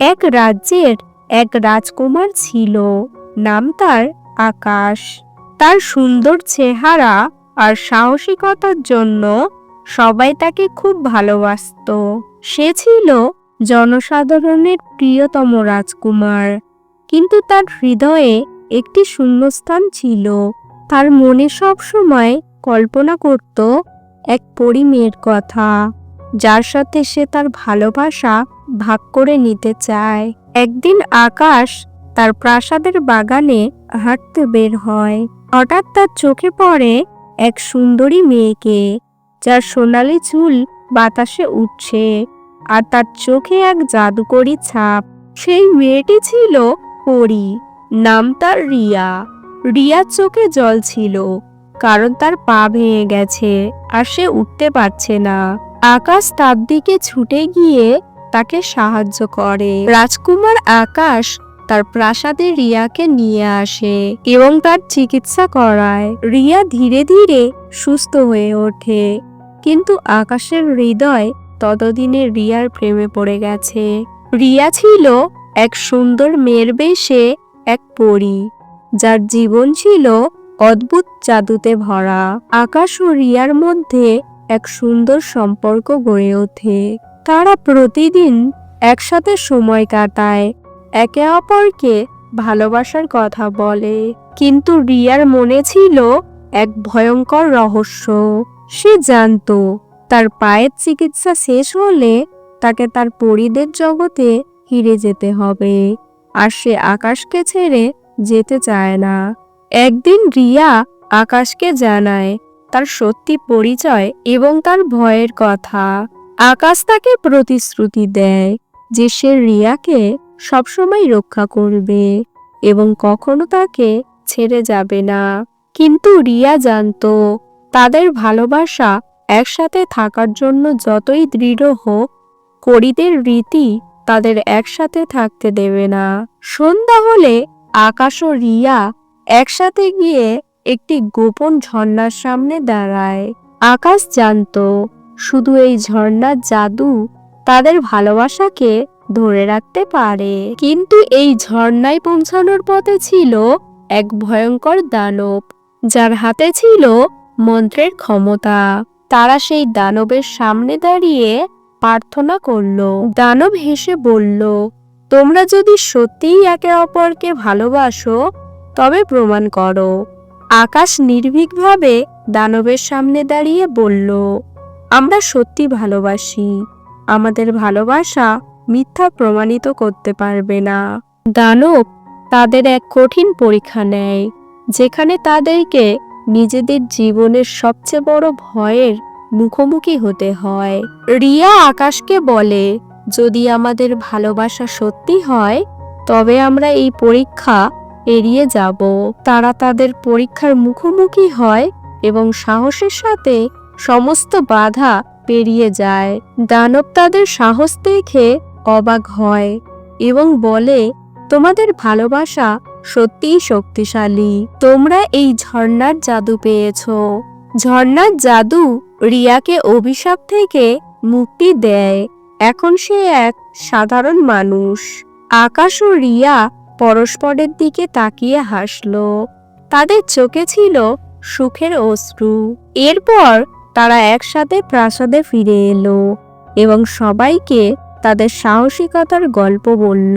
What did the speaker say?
এক রাজ্যের এক রাজকুমার ছিল। নাম তার আকাশ। তার সুন্দর চেহারা আর সাহসিকতার জন্য সবাই তাকে খুব ভালোবাসতো। সে ছিল জনসাধারণের প্রিয়তম রাজকুমার। কিন্তু তার হৃদয়ে একটি শূন্যস্থান ছিল। তার মনে সব সময় কল্পনা করত এক পরী মেয়ের কথা, যার সাথে সে তার ভালোবাসা ভাগ করে নিতে চায়। একদিন আকাশ তার প্রাসাদের বাগানে হাঁটতে বের হয়। হঠাৎ তার চোখে পড়ে এক সুন্দরী মেয়েকে, যার সোনালি চুল বাতাসে উঠছে আর তার চোখে এক জাদুকরি ছাপ। সেই মেয়েটি ছিল পরি, নাম তার রিয়া। রিয়ার চোখে জল ছিল, কারণ তার পা ভেঙে গেছে আর সে উঠতে পারছে না। আকাশ তার দিকে ছুটে গিয়ে তাকে সাহায্য করে। রাজকুমার আকাশ তার প্রাসাদে রিয়াকে নিয়ে আসে এবং তার চিকিৎসা করায়। রিয়া ধীরে ধীরে সুস্থ হয়ে ওঠে, কিন্তু আকাশের হৃদয় ততদিনে রিয়ার প্রেমে পড়ে গেছে। রিয়া ছিল এক সুন্দর মেয়ের বেশে এক পরী, যার জীবন ছিল অদ্ভুত জাদুতে ভরা। আকাশ ও রিয়ার মধ্যে এক সুন্দর সম্পর্ক গড়ে ওঠে। তারা প্রতিদিন একসাথে সময় কাটায়, একে অপরকে ভালোবাসার কথা বলে। কিন্তু রিয়ার মনে ছিল এক ভয়ঙ্কর রহস্য। সে জানতো তার পায়ের চিকিৎসা শেষ হলে তাকে তার পরিদের জগতে ফিরে যেতে হবে, আর সে আকাশকে ছেড়ে যেতে চায় না। একদিন রিয়া আকাশকে জানায় তার সত্যি পরিচয় এবং তার ভয়ের কথা। আকাশ তাকে প্রতিশ্রুতি দেয় যে সে রিয়াকে সবসময় রক্ষা করবে এবং কখনো তাকে ছেড়ে যাবে না। কিন্তু রিয়া জানতো তাদের ভালোবাসা একসাথে থাকার জন্য যতই দৃঢ় হোক, করিদের রীতি তাদের একসাথে থাকতে দেবে না। সন্ধ্যা হলে আকাশ ও রিয়া একসাথে গিয়ে একটি গোপন ঝর্ণার সামনে দাঁড়ায়। আকাশ জানতো শুধু এই ঝর্ণার জাদু তাদের ভালোবাসাকে ধরে রাখতে পারে। কিন্তু এই ঝর্ণায় পৌঁছানোর পথে ছিল এক ভয়ঙ্কর দানব, যার হাতে ছিল মন্ত্রের ক্ষমতা। তারা সেই দানবের সামনে দাঁড়িয়ে প্রার্থনা করল। দানব হেসে বলল, তোমরা যদি সত্যিই একে অপরকে ভালোবাসো, তবে প্রমাণ করো। আকাশ নির্ভীকভাবে দানবের সামনে দাঁড়িয়ে বলল আমরা সত্যি ভালোবাসি। আমাদের ভালোবাসা মিথ্যা প্রমাণিত করতে পারবে না। দানব তাদের এক কঠিন পরীক্ষা নেয়, যেখানে তাদেরকে নিজেদের জীবনের সবচেয়ে বড় ভয়ের মুখোমুখি হতে হয়। রিয়া আকাশকে বলে, যদি আমাদের ভালোবাসা সত্যি হয়, তবে আমরা এই পরীক্ষা এড়িয়ে যাব। তারা তাদের পরীক্ষার মুখোমুখি হয় এবং সাহসের সাথে সমস্ত বাধা পেরিয়ে যায়। দানব তাদের সাহস দেখে অবাক হয় এবং বলে, তোমাদের ভালোবাসা সত্যিই শক্তিশালী। তোমরা এই ঝর্ণার জাদু পেয়েছ। ঝর্ণার জাদু রিয়াকে অভিশাপ থেকে মুক্তি দেয়। এখন সে এক সাধারণ মানুষ। আকাশ ও রিয়া পরস্পরের দিকে তাকিয়ে হাসলো। তাদের চোখে ছিল সুখের অশ্রু। এরপর তারা একসাথে প্রাসাদে ফিরে এলো এবং সবাইকে তাদের সাহসিকতার গল্প বলল।